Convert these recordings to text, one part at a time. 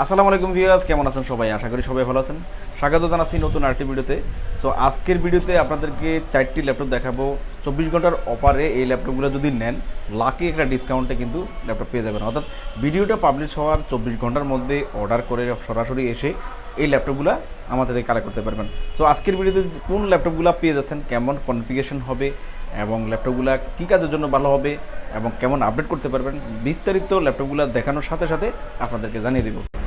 আসসালামু আলাইকুম ভিউয়ার্স, কেমন আছেন সবাই? আশা করি সবাই ভালো আছেন। স্বাগত জানাচ্ছি নতুন আরেকটি ভিডিওতে। সো আজকের ভিডিওতে আপনাদেরকে চারটি ল্যাপটপ দেখাবো। চব্বিশ ঘণ্টার অফারে এই ল্যাপটপগুলো যদি নেন লাকি একটা ডিসকাউন্টে কিন্তু ল্যাপটপ পেয়ে যাবেন। অর্থাৎ ভিডিওটা পাবলিশ হওয়ার চব্বিশ ঘণ্টার মধ্যে অর্ডার করে সরাসরি এসে এই ল্যাপটপগুলো আমাদের কালেক্ট করতে পারবেন। তো আজকের ভিডিওতে কোন ল্যাপটপগুলো পেয়ে যাচ্ছেন, কেমন কনফিগেশন হবে, এবং ল্যাপটপগুলো কী কাজের জন্য ভালো হবে, এবং কেমন আপডেট করতে পারবেন, বিস্তারিত ল্যাপটপগুলো দেখানোর সাথে সাথে আপনাদেরকে জানিয়ে দেবো।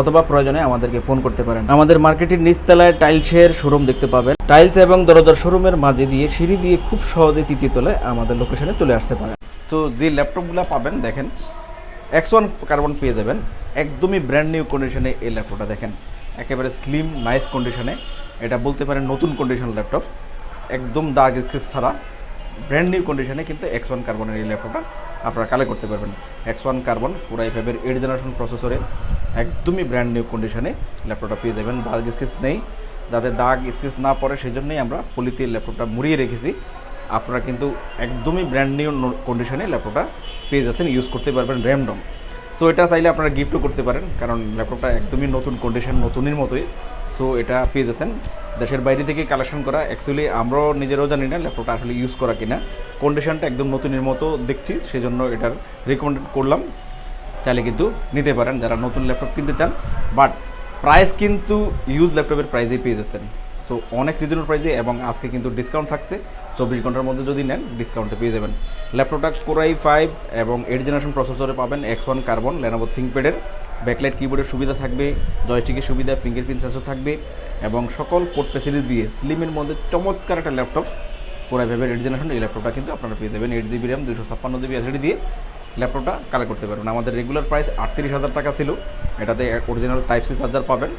অথবা প্রয়োজনে আমাদেরকে ফোন করতে পারেন। আমাদের মার্কেটের নিচতলায় টাইলসের শোরুম দেখতে পাবেন। টাইলস এবং দরজার শোরুমের মাঝে দিয়ে সিঁড়ি দিয়ে খুব সহজে তৃতীয় তলায় আমাদের লোকেশনে চলে আসতে পারেন। তো যে ল্যাপটপগুলো পাবেন, দেখেন এক্স ওয়ান কার্বন পেয়ে যাবেন। একদমই ব্র্যান্ড নিউ কন্ডিশনে এই ল্যাপটপটা দেখেন। একেবারে স্লিম নাইস কন্ডিশনে এটা বলতে পারেন নতুন কন্ডিশন ল্যাপটপ একদম দাগ স্কেচ ছাড়া। ব্র্যান্ড নিউ কন্ডিশনে কিন্তু এক্স ওয়ান কার্বনের এই ল্যাপটপটা আপনারা কালেক্ট করতে পারবেন। এক্স ওয়ান কার্বন পুরাই ফাইভের এইট জেনারেশন প্রসেসরে একদমই ব্র্যান্ড নিউ কন্ডিশনে ল্যাপটপটা পেয়ে যাবেন। দাগ স্কেচ নেই, যাতে দাগ স্কেচ না পড়ে সেই জন্যই আমরা পলিতে ল্যাপটপটা মুড়িয়ে রেখেছি। আপনারা কিন্তু একদমই ব্র্যান্ড নিউ কন্ডিশনে ল্যাপটপটা পেয়ে যাচ্ছেন ইউজ করতে পারবেন র্যামডম তো এটা চাইলে আপনারা গিফটও করতে পারেন, কারণ ল্যাপটপটা একদমই নতুন কন্ডিশন নতুনের মতোই। সো এটা পেয়ে যাচ্ছেন। দেশের বাইরে থেকে কালেকশন করা অ্যাকচুয়ালি আমরাও নিজেরাও জানি না ল্যাপটপটা আসলে ইউজ করা কিনা। কন্ডিশনটা একদম নতুনের মতো দেখছি, সেজন্য এটার রিকমেন্ড করলাম। চাইলে কিন্তু নিতে পারেন। যারা নতুন ল্যাপটপ কিনতে চান, বাট প্রাইস কিন্তু ইউজ ল্যাপটপের প্রাইসেই পেয়ে যাচ্ছেন। সো অনেক রিজনেবল প্রাইসে এবং আজকে কিন্তু ডিসকাউন্ট থাকছে। চব্বিশ ঘণ্টার মধ্যে যদি নেন ডিসকাউন্টে পেয়ে যাবেন। ল্যাপটপটা কোরাই ফাইভ এবং এইট জেনারেশন প্রসেসরে পাবেন ওয়ান কার্বন লেনোভো থিঙ্কপ্যাডের ব্যাকলাইট কিবোর্ডের সুবিধা থাকবে জয়স্টিকের সুবিধা ফিঙ্গারপ্রিন্ট সেন্সর থাকবে এবং সকল পোর্ট ফেসিলিটি দিয়ে স্লিমের মধ্যে চমৎকার একটা ল্যাপটপ কোরাই ফাইভের এইট জেনারেশন এই ল্যাপটপটা কিন্তু আপনারা পেয়ে যাবেন। এইট জিবি র্যাম দুশো ছাপ্পান্ন জিবি এসডি দিয়ে। ল্যাপটপটা কালেক্ট করতে পারবেন। আমাদের রেগুলার প্রাইস আটত্রিশ হাজার টাকা ছিল। এটাতে অরিজিনাল টাইপ সি চার্জার পাবেন।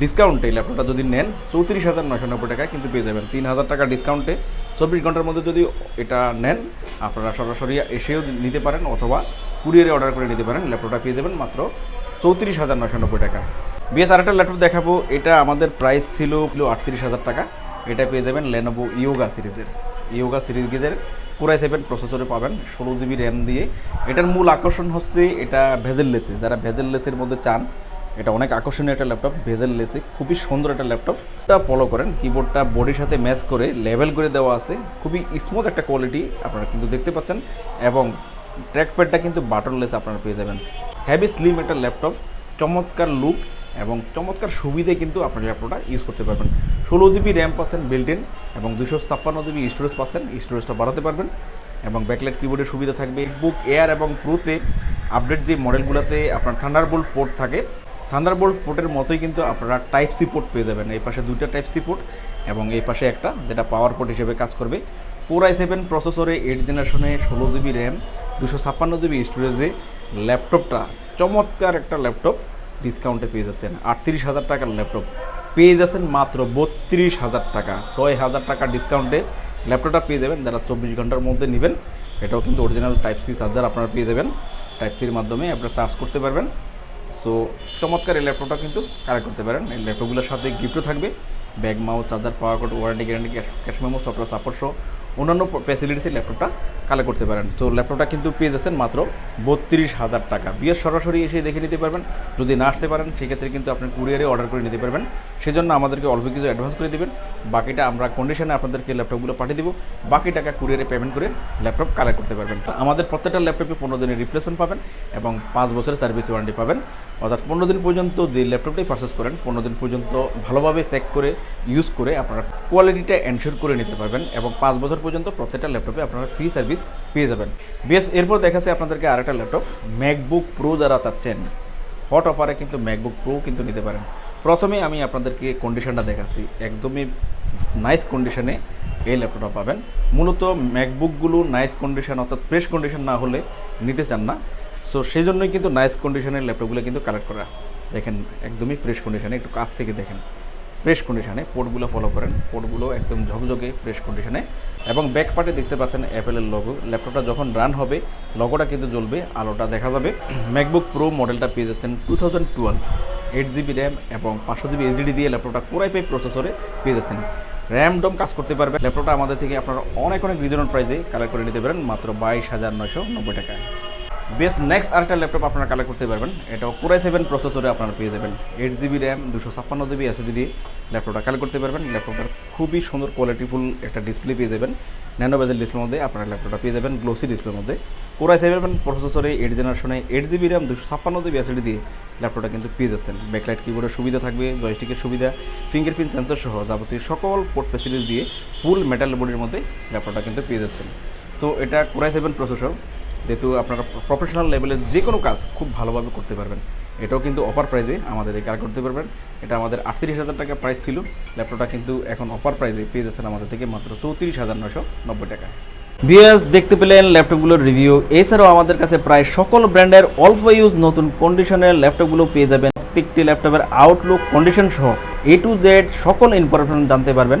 ডিসকাউন্টে ল্যাপটপটা যদি নেন, চৌত্রিশ হাজার নশো নব্বই টাকায় কিন্তু পেয়ে যাবেন। তিন হাজার টাকা ডিসকাউন্টে চব্বিশ ঘণ্টার মধ্যে যদি এটা নেন, আপনারা সরাসরি এসেও নিতে পারেন অথবা কুরিয়ারে অর্ডার করে নিতে পারেন। ল্যাপটপটা পেয়ে যাবেন মাত্র চৌত্রিশ হাজার নশো নব্বই টাকা। বিএস, আরেকটা ল্যাপটপ দেখাবো। এটা আমাদের প্রাইস ছিল আটত্রিশ হাজার টাকা। এটা পেয়ে যাবেন লেনোভো ইয়োগা সিরিজের ইয়োগা সিরিজের পুরাই সেভেন প্রসেসরে পাবেন, ষোলো জিবি র্যাম দিয়ে। এটার মূল আকর্ষণ হচ্ছে এটা ভেজেল লেসে। যারা ভেজেল লেসের মধ্যে চান, এটা অনেক আকর্ষণীয় একটা ল্যাপটপ ভেজেল লেসে। খুবই সুন্দর একটা ল্যাপটপ এটা ফলো করেন কিবোর্ডটা বডির সাথে ম্যাচ করে লেভেল করে দেওয়া আছে। খুবই স্মুথ একটা কোয়ালিটি আপনারা কিন্তু দেখতে পাচ্ছেন। এবং ট্র্যাকপ্যাডটা কিন্তু বাটনলেস আপনারা পেয়ে যাবেন। হ্যাভি স্লিম একটা ল্যাপটপ চমৎকার লুক এবং চমৎকার সুবিধে কিন্তু আপনার ল্যাপটপটা ইউজ করতে পারবেন। ষোলো জিবি র্যাম পাচ্ছেন ইন এবং দুশো ছাপ্পান্ন জিবি স্টোরেজ পাচ্ছেন স্টোরেজটা বাড়াতে পারবেন। এবং ব্যাকলাইট কিবোর্ডের সুবিধা থাকবে। বুক এয়ার এবং প্রোতে আপডেট যে মডেলগুলোতে আপনার থান্ডারবোল্ট পোর্ট থাকে থান্ডারবোল্ট পোর্টের মতোই কিন্তু আপনারা টাইপ সি পোর্ট পেয়ে যাবেন। এই পাশে দুইটা টাইপ সি পোর্ট এবং এই পাশে একটা যেটা পাওয়ার পোর্ট হিসেবে কাজ করবে। কোর আই সেভেন প্রসেসরে এইট জেনারেশনে ষোলো জিবি র্যাম দুশো ছাপ্পান্ন জিবি স্টোরেজে ল্যাপটপটা চমৎকার একটা ল্যাপটপ ডিসকাউন্টে পেয়ে যাচ্ছেন। আটত্রিশ হাজার টাকার ল্যাপটপ। পেয়ে যাচ্ছেন মাত্র বত্রিশ হাজার টাকা। ছয় হাজার টাকা ডিসকাউন্টে ল্যাপটপটা পেয়ে যাবেন। যারা চব্বিশ ঘণ্টার মধ্যে নেবেন, এটাও কিন্তু অরিজিনাল টাইপ সি চার্জার আপনারা পেয়ে যাবেন। টাইপ সির মাধ্যমে আপনারা চার্জ করতে পারবেন। সো চমৎকার এই ল্যাপটপটা কিন্তু কালেক্ট করতে পারেন। এই ল্যাপটপগুলোর সাথে গিফটও থাকবে। Bag mouse charger power cord warranty guarantee cash memo software support সহ অন্যান্য ফ্যাসিলিটিসের ল্যাপটপটা কালেক্ট করতে পারেন। তো ল্যাপটপটা কিন্তু পেয়ে যাচ্ছেন মাত্র বত্রিশ হাজার টাকা। বিয়ের সরাসরি এসে দেখে নিতে পারবেন। যদি না আসতে পারেন, সেক্ষেত্রে কিন্তু আপনি কুরিয়ারে অর্ডার করে নিতে পারবেন। সেজন্য আমাদেরকে অল্প কিছু অ্যাডভান্স করে দেবেন। বাকিটা আমরা কন্ডিশনে আপনাদেরকে ল্যাপটপগুলো পাঠিয়ে দেবো। বাকি টাকা কুরিয়ারে পেমেন্ট করে ল্যাপটপ কালেক্ট করতে পারবেন। আমাদের প্রত্যেকটা ল্যাপটপে পনেরো দিনের রিপ্লেসমেন্ট পাবেন এবং পাঁচ বছরের সার্ভিস ওয়ারেন্টি পাবেন। অর্থাৎ পনেরো দিন পর্যন্ত যে ল্যাপটপটাই পারচেস করেন, পনেরো দিন পর্যন্ত ভালোভাবে চেক করে ইউজ করে আপনারা কোয়ালিটিটা এনশিওর করে নিতে পারবেন এবং পাঁচ বছর পর্যন্ত প্রত্যেকটা ল্যাপটপে আপনারা ফ্রি সার্ভিস পেয়ে যাবেন। বেশ, এরপর দেখাচ্ছে আপনাদেরকে আরেকটা ল্যাপটপ ম্যাকবুক প্রো যারা চাচ্ছেন হট অফারে কিন্তু ম্যাকবুক প্রো কিন্তু নিতে পারেন। প্রথমে আমি আপনাদেরকে কন্ডিশনটা দেখাচ্ছি। একদমই নাইস কন্ডিশনে এই ল্যাপটপটা পাবেন। মূলত ম্যাকবুকগুলো নাইস কন্ডিশন অর্থাৎ ফ্রেশ কন্ডিশন না হলে নিতে চান না। সো সেই জন্যই কিন্তু নাইস কন্ডিশনের ল্যাপটপগুলো কিন্তু কালেক্ট করা। দেখেন, একদমই ফ্রেশ কন্ডিশনে একটু কাছ থেকে দেখেন। ফ্রেশ কন্ডিশনে পোর্টগুলো ফলো করেন। পোর্টগুলো একদম ঝকঝকে ফ্রেশ কন্ডিশনে এবং ব্যাক পার্টে দেখতে পাচ্ছেন অ্যাপেলের লগো ল্যাপটপটা যখন রান হবে লগোটা কিন্তু জ্বলবে, আলোটা দেখা যাবে। ম্যাকবুক প্রো মডেলটা পেয়ে যাচ্ছেন two thousand twelve eight GB RAM এবং পাঁচশো জিবি এইচডিডি দিয়ে ল্যাপটপটা কোরাই পাই প্রসেসরে পেয়ে যাচ্ছেন। র্যাম ডম কাজ করতে পারবে। ল্যাপটপটা আমাদের থেকে আপনারা অনেক অনেক রিজনেবল প্রাইসে কালেক্ট করে নিতে পারেন, মাত্র বাইশ হাজার নয়শো নব্বই টাকায়। বেস্ট নেক্সট আরেকটা ল্যাপটপ আপনারা কালেক্ট করতে পারবেন। এটাও কোরাই সেভেন প্রসেসরে আপনারা পেয়ে যাবেন। এইট জিবি র্যাম দুশো ছাপ্পান্ন জিবি এসএসডি দিয়ে ল্যাপটপটা কালেক্ট করতে পারবেন। ল্যাপটপটার খুবই সুন্দর কোয়ালিটিফুল একটা ডিসপ্লে পেয়ে যাবেন। ন্যানো বেজেল ডিসপ্লের মধ্যে আপনারা ল্যাপটপটা পেয়ে যাবেন গ্লোসি ডিসপ্লের মধ্যে। কোরাই সেভেন প্রসেসরে এইট জেনারেশনে এইট জিবি র্যাম দুশো ছাপ্পান্ন জিবি এসএসডি দিয়ে ল্যাপটপটা কিন্তু পেয়ে যাচ্ছেন। ব্যাকলাইট কিবোর্ডের সুবিধা থাকবে জয়স্টিকের সুবিধা ফিঙ্গারপ্রিন্ট সেন্সর সহ যাবতীয় সকল পোর্ট ফেসিলিটি দিয়ে ফুল মেটাল বডির মধ্যে ল্যাপটপটা কিন্তু পেয়ে যাচ্ছেন। তো এটা কোরাই সেভেন প্রসেসর যেহেতু আপনারা প্রফেশনাল লেভেলের যে কোনো কাজ খুব ভালোভাবে করতে পারবেন। এটাও কিন্তু অফার প্রাইজে আমাদের এই কার করতে পারবেন। এটা আমাদের আটত্রিশ হাজার টাকা প্রাইস ছিল। ল্যাপটপটা কিন্তু এখন অফার প্রাইজে পেয়ে যাচ্ছেন আমাদের থেকে মাত্র চৌত্রিশ হাজার নশো নব্বই টাকা। বিএস দেখতে পেলেন ল্যাপটপগুলোর রিভিউ এছাড়াও আমাদের কাছে প্রায় সকল ব্র্যান্ডের অল্প ইউজ নতুন কন্ডিশনের ল্যাপটপগুলো পেয়ে যাবেন। প্রত্যেকটি ল্যাপটপের আউটলুক কন্ডিশন সহ এ টু জেড সকল ইনফরমেশন জানতে পারবেন।